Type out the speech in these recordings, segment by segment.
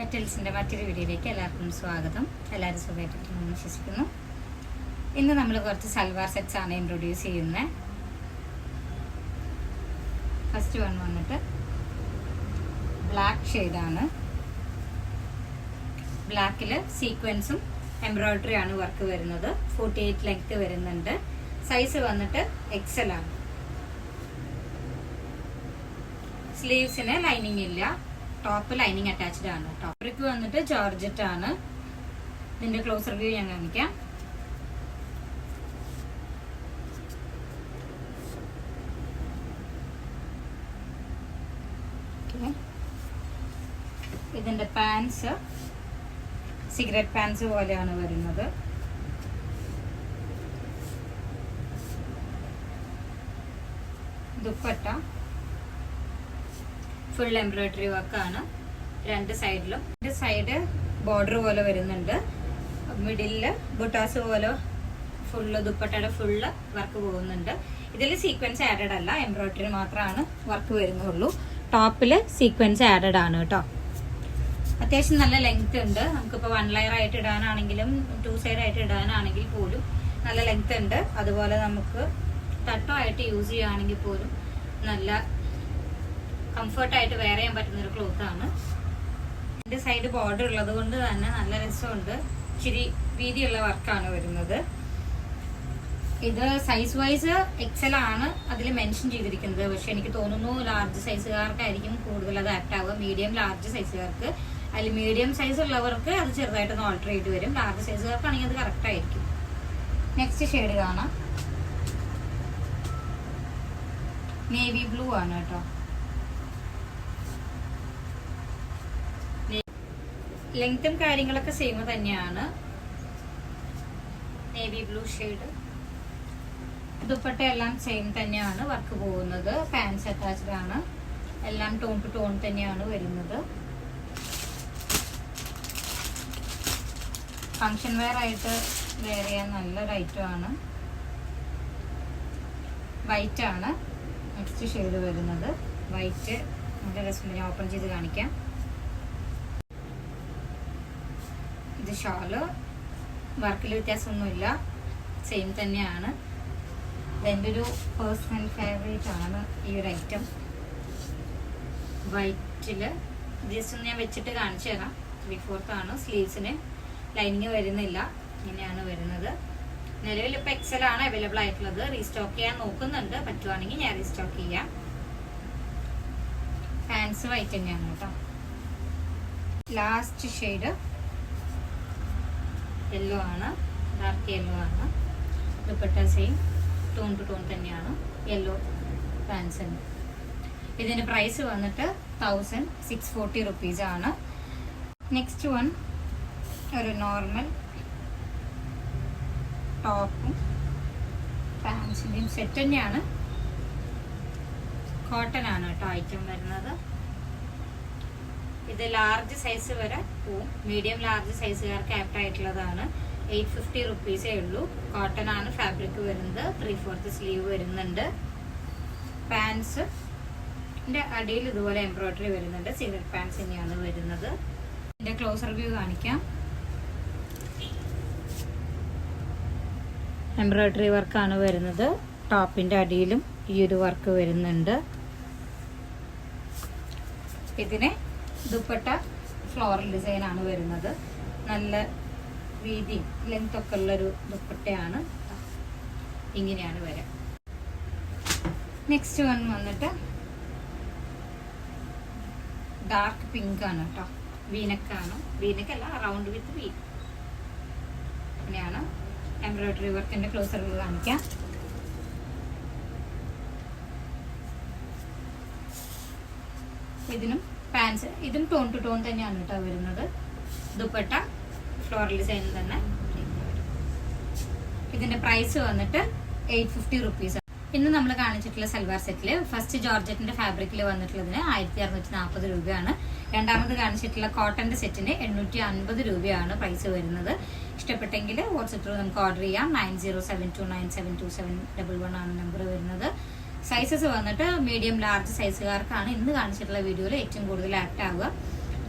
മെറ്റൽസിന്റെ മറ്റൊരു വീഡിയോയിലേക്ക് എല്ലാവർക്കും സ്വാഗതം. എല്ലാവരും സുഖമായിട്ടിരിക്കുന്നു വിശ്വസിക്കുന്നു. ഇന്ന് നമ്മൾ കുറച്ച് സൽവാർ സെറ്റ്സ് ആണ് ഇൻട്രൊഡ്യൂസ് ചെയ്യുന്നത് ഫസ്റ്റ് വൺ വന്നിട്ട് ബ്ലാക്ക് ഷെയ്ഡാണ് ബ്ലാക്കിൽ സീക്വൻസും എംബ്രോയിഡറി ആണ് വർക്ക് വരുന്നത്. ഫോർട്ടി എയ്റ്റ് ലെങ്ത് വരുന്നുണ്ട്. സൈസ് വന്നിട്ട് എക്സൽ ആണ് സ്ലീവ്സിന് ലൈനിങ് ഇല്ല. ടോപ്പ് ലൈനിങ് അറ്റാച്ച്ഡ് ആണ്. ടോപ്പിക്ക് വന്നിട്ട് ജോർജറ്റ് ആണ്. ഇതിന്റെ ക്ലോസർ വ്യൂ ഞാൻ കാണിക്കാം. ഇതിന്റെ പാൻസ് സിഗരറ്റ് പാൻസ് പോലെയാണ് വരുന്നത്. ദുപ്പട്ട. ഫുൾ എംബ്രോയിഡറി വർക്കാണ് രണ്ട് സൈഡിലും രണ്ട് സൈഡ് ബോർഡർ പോലെ വരുന്നുണ്ട്. മിഡിലിൽ ബുട്ടാസ് പോലെ ഫുള്ള് ദുപ്പട്ടയുടെ ഫുള്ള് വർക്ക് പോകുന്നുണ്ട്. ഇതിൽ സീക്വൻസ് ആഡഡ് അല്ല. എംബ്രോയിഡറി മാത്രമാണ് വർക്ക് വരുന്നുള്ളൂ. ടോപ്പിൽ സീക്വൻസ് ആഡഡ് ആണ് കേട്ടോ അത്യാവശ്യം നല്ല ലെങ്ത് ഉണ്ട്. നമുക്കിപ്പോൾ വൺ ലെയർ ആയിട്ട് ഇടാനാണെങ്കിലും ടു സൈഡ് ആയിട്ട് ഇടാനാണെങ്കിൽ പോലും നല്ല ലെങ്ത് ഉണ്ട്. അതുപോലെ നമുക്ക് തട്ടോ ആയിട്ട് യൂസ് ചെയ്യുകയാണെങ്കിൽ പോലും നല്ല കംഫർട്ടായിട്ട് വെയർ ചെയ്യാൻ പറ്റുന്ന ഒരു ക്ലോത്ത് ആണ്. രണ്ട് സൈഡ് ബോർഡർ ഉള്ളത് കൊണ്ട് തന്നെ നല്ല രസമുണ്ട്. ഇച്ചിരി വീതിയുള്ള വർക്കാണ് വരുന്നത്. ഇത് സൈസ് വൈസ് എക്സൽ ആണ് അതിൽ മെൻഷൻ ചെയ്തിരിക്കുന്നത്. പക്ഷെ എനിക്ക് തോന്നുന്നു ലാർജ് സൈസുകാർക്കായിരിക്കും കൂടുതൽ അത് ആപ്റ്റ് ആവുക. മീഡിയം ലാർജ് സൈസുകാർക്ക് അതിൽ മീഡിയം സൈസ് ഉള്ളവർക്ക് അത് ചെറുതായിട്ടൊന്ന് ഓൾട്ടർ ചെയ്ത് വരും. ലാർജ് സൈസുകാർക്കാണെങ്കിൽ അത് കറക്റ്റ് ആയിരിക്കും. നെക്സ്റ്റ് ഷെയ്ഡ് കാണാം. നേവി ബ്ലൂ ആണ് കേട്ടോ. ലെങ്ത്തും കാര്യങ്ങളൊക്കെ സെയിം തന്നെയാണ്. നേവി ബ്ലൂ ഷെയ്ഡ് ദുപ്പട്ട എല്ലാം സെയിം തന്നെയാണ് വർക്ക് പോകുന്നത്. പാൻസ് അറ്റാച്ച്ഡ് ആണ്. എല്ലാം ടോൺ ടു ടോൺ തന്നെയാണ് വരുന്നത്. ഫങ്ഷൻ വെയർ ആയിട്ട് വെയർ ചെയ്യാൻ നല്ലൊരു ആണ്. വൈറ്റ് ആണ്. നെക്സ്റ്റ് ഷെയ്ഡ് വരുന്നത്. വൈറ്റ് നല്ല രസമുണ്ട്. ഞാൻ ഓപ്പൺ ചെയ്ത് കാണിക്കാം. ഇത് ഷാൾ. വർക്കിൽ വ്യത്യാസമൊന്നുമില്ല. സെയിം തന്നെയാണ്. ഇതെന്റെ ഒരു പേഴ്സണൽ ഫേവറേറ്റ് ആണ് ഈ ഒരു ഐറ്റം വൈറ്റിൽ ജസ്റ്റ് ഒന്ന് ഞാൻ വെച്ചിട്ട് കാണിച്ചു തരാം. ത്രീ ഫോർത്ത് ആണ്. സ്ലീവ്സിന് ലൈനിങ് വരുന്നില്ല. ഇങ്ങനെയാണ് വരുന്നത്. നിലവിൽ ഇപ്പോൾ എക്സൽ ആണ് അവൈലബിൾ ആയിട്ടുള്ളത്. റീസ്റ്റോക്ക് ചെയ്യാൻ നോക്കുന്നുണ്ട്. പറ്റുവാണെങ്കിൽ ഞാൻ റീസ്റ്റോക്ക് ചെയ്യാം. ഫാൻസ് വൈറ്റ് തന്നെയാണ് കേട്ടോ. ലാസ്റ്റ് ഷെയ്ഡ് യെല്ലോ ആണ് ഡാർക്ക് യെല്ലോ ആണ്. Dupatta same tone to tone തന്നെയാണ് യെല്ലോ പാൻസിന് ഇതിന്റെ പ്രൈസ് വന്നിട്ട് തൗസൻഡ് സിക്സ് ഫോർട്ടി റുപ്പീസ് ആണ്. നെക്സ്റ്റ് വൺ ഒരു നോർമൽ ടോപ്പും പാൻസിന്റെയും സെറ്റ് തന്നെയാണ്. കോട്ടൺ ആണ് കേട്ടോ ഐറ്റം വരുന്നത്. ഇത് ലാർജ് സൈസ് വരെ പോവും. മീഡിയം ലാർജ് സൈസുകാർക്ക് ആപ്റ്റ് ആയിട്ടുള്ളതാണ്. എയ്റ്റ് ഫിഫ്റ്റി റുപ്പീസേ ഉള്ളൂ. കോട്ടൺ ആണ് ഫാബ്രിക് വരുന്നത്. ത്രീ ഫോർത്ത് സ്ലീവ് വരുന്നുണ്ട്. പാൻസ് അടിയിൽ ഇതുപോലെ എംബ്രോയിഡറി വരുന്നുണ്ട്. സിഗരറ്റ് പാൻസ് തന്നെയാണ് വരുന്നത്. ഇതിന്റെ ക്ലോസർ വ്യൂ കാണിക്കാം. എംബ്രോയിഡറി വർക്കാണ് വരുന്നത്. ടോപ്പിന്റെ അടിയിലും ഈ ഒരു വർക്ക് വരുന്നുണ്ട്. ഇതിന് ദുപ്പട്ട ഫ്ലോറൽ ഡിസൈൻ ആണ് വരുന്നത്. നല്ല വീതി ലെങ്ത് ഒക്കെ ഉള്ളൊരു ദുപ്പട്ടയാണ്. ഇങ്ങനെയാണ് വരാം. നെക്സ്റ്റ് വൺ വന്നിട്ട് ഡാർക്ക് പിങ്ക് ആണ് കേട്ടോ വീനക്കാണ്. വീനക്കല്ല റൗണ്ട് വിത്ത് വീ അങ്ങനെയാണ് എംബ്രോയിഡറി വർക്കിന്റെ ക്ലോസർ കാണിക്കാം. ഇതിനും പാൻസ് ഇതും ടോൺ ടു ടോൺ തന്നെയാണ് കേട്ടോ വരുന്നത്. ദുപ്പട്ട ഫ്ലോറൽ ഡിസൈൻ തന്നെ. ഇതിന്റെ പ്രൈസ് വന്നിട്ട് എയ്റ്റ് ഫിഫ്റ്റി റുപ്പീസ് ഇന്ന് നമ്മൾ കാണിച്ചിട്ടുള്ള സൽവാർ സെറ്റിൽ ഫസ്റ്റ് ജോർജറ്റിന്റെ ഫാബ്രിക്കിൽ വന്നിട്ടുള്ളതിന് ആയിരത്തി അറുന്നൂറ്റി നാൽപ്പത് രൂപയാണ്. രണ്ടാമത് കാണിച്ചിട്ടുള്ള കോട്ടന്റെ സെറ്റിന് എണ്ണൂറ്റി അൻപത് രൂപയാണ് പ്രൈസ് വരുന്നത്. ഇഷ്ടപ്പെട്ടെങ്കിൽ വാട്സപ്പ് നമുക്ക് ഓർഡർ ചെയ്യാം. Nine zero seven two nine seven two seven double one ആണ് നമ്പർ വരുന്നത്. സൈസസ് വന്നിട്ട് മീഡിയം ലാർജ് സൈസുകാർക്കാണ് ഇന്ന് കാണിച്ചിട്ടുള്ള വീഡിയോയിൽ ഏറ്റവും കൂടുതൽ ആക്ട് ആവുക.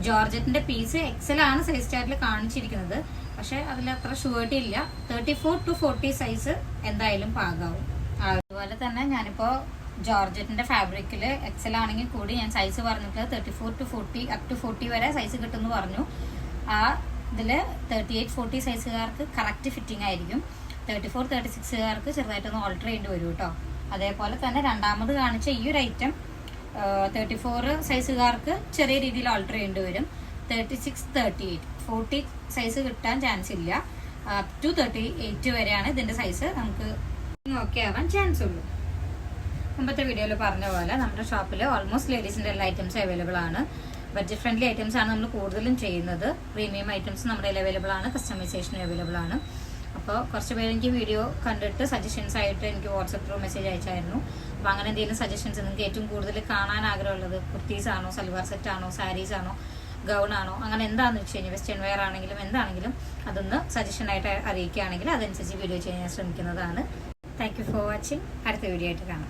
ജോർജറ്റിന്റെ പീസ് എക്സൽ ആണ് സൈസ് ചാർട്ടിൽ കാണിച്ചിരിക്കുന്നത്. പക്ഷെ അതിൽ അത്ര ഷുവേർട്ടി ഇല്ല. Thirty four to forty size എന്തായാലും പാകാവും. അതുപോലെ തന്നെ ഞാനിപ്പോ ജോർജറ്റിന്റെ ഫാബ്രിക്കിൽ എക്സൽ ആണെങ്കിൽ കൂടി ഞാൻ സൈസ് പറഞ്ഞിട്ട് thirty four to forty up to forty വരെ സൈസ് കിട്ടുമെന്ന് പറഞ്ഞു. ആ ഇതിൽ തേർട്ടി എയ്റ്റ് ഫോർട്ടി സൈസുകാർക്ക് കറക്റ്റ് ഫിറ്റിംഗ് ആയിരിക്കും. തേർട്ടി ഫോർ തേർട്ടി സിക്സുകാർക്ക് ചെറുതായിട്ടൊന്ന് ഓൾട്ടർ ചെയ്യേണ്ടി വരും കേട്ടോ അതേപോലെ തന്നെ രണ്ടാമത് കാണിച്ച ഈ ഒരു ഐറ്റം തേർട്ടി ഫോർ സൈസുകാർക്ക് ചെറിയ രീതിയിൽ ഓൾട്ടർ ചെയ്യേണ്ടി വരും. Thirty six thirty eight forty size കിട്ടാൻ ചാൻസ് ഇല്ല. അപ് ടു തേർട്ടി എയ്റ്റ് വരെയാണ് ഇതിന്റെ സൈസ് നമുക്ക് ഓക്കെ ആവാൻ ചാൻസ് ഉള്ളൂ. മുമ്പത്തെ വീഡിയോയിൽ പറഞ്ഞ പോലെ നമ്മുടെ ഷോപ്പിൽ ഓൾമോസ്റ്റ് ലേഡീസിന്റെ എല്ലാ ഐറ്റംസും അവൈലബിൾ ആണ്. ബഡ്ജറ്റ് ഫ്രണ്ട്ലി ഐറ്റംസ് ആണ് നമ്മൾ കൂടുതലും ചെയ്യുന്നത്. പ്രീമിയം ഐറ്റംസ് നമ്മുടെ അവൈലബിൾ ആണ്. കസ്റ്റമൈസേഷനും അവൈലബിൾ ആണ്. അപ്പോൾ കുറച്ച് പേര് എനിക്ക് വീഡിയോ കണ്ടിട്ട് സജഷൻസ് ആയിട്ട് എനിക്ക് വാട്സപ്പിലോ മെസ്സേജ് അയച്ചായിരുന്നു. അപ്പോൾ അങ്ങനെ എന്തെങ്കിലും സജഷൻസ് നിങ്ങൾക്ക് ഏറ്റവും കൂടുതൽ കാണാൻ ആഗ്രഹമുള്ളത് കുർത്തീസ് ആണോ സൽവാർ സെറ്റ് ആണോ സാരീസ് ആണോ ഗൗൺ ആണോ അങ്ങനെ എന്താണെന്ന് വെച്ച് കഴിഞ്ഞാൽ വെസ്റ്റേൺ വെയർ ആണെങ്കിലും എന്താണെങ്കിലും അതൊന്ന് സജഷൻ ആയിട്ട് അറിയിക്കുകയാണെങ്കിൽ അതനുസരിച്ച് വീഡിയോ ചെയ്യാൻ ശ്രമിക്കുന്നതാണ്. താങ്ക് ഫോർ വാച്ചിങ് അടുത്ത വീഡിയോ ആയിട്ട് കാണാം.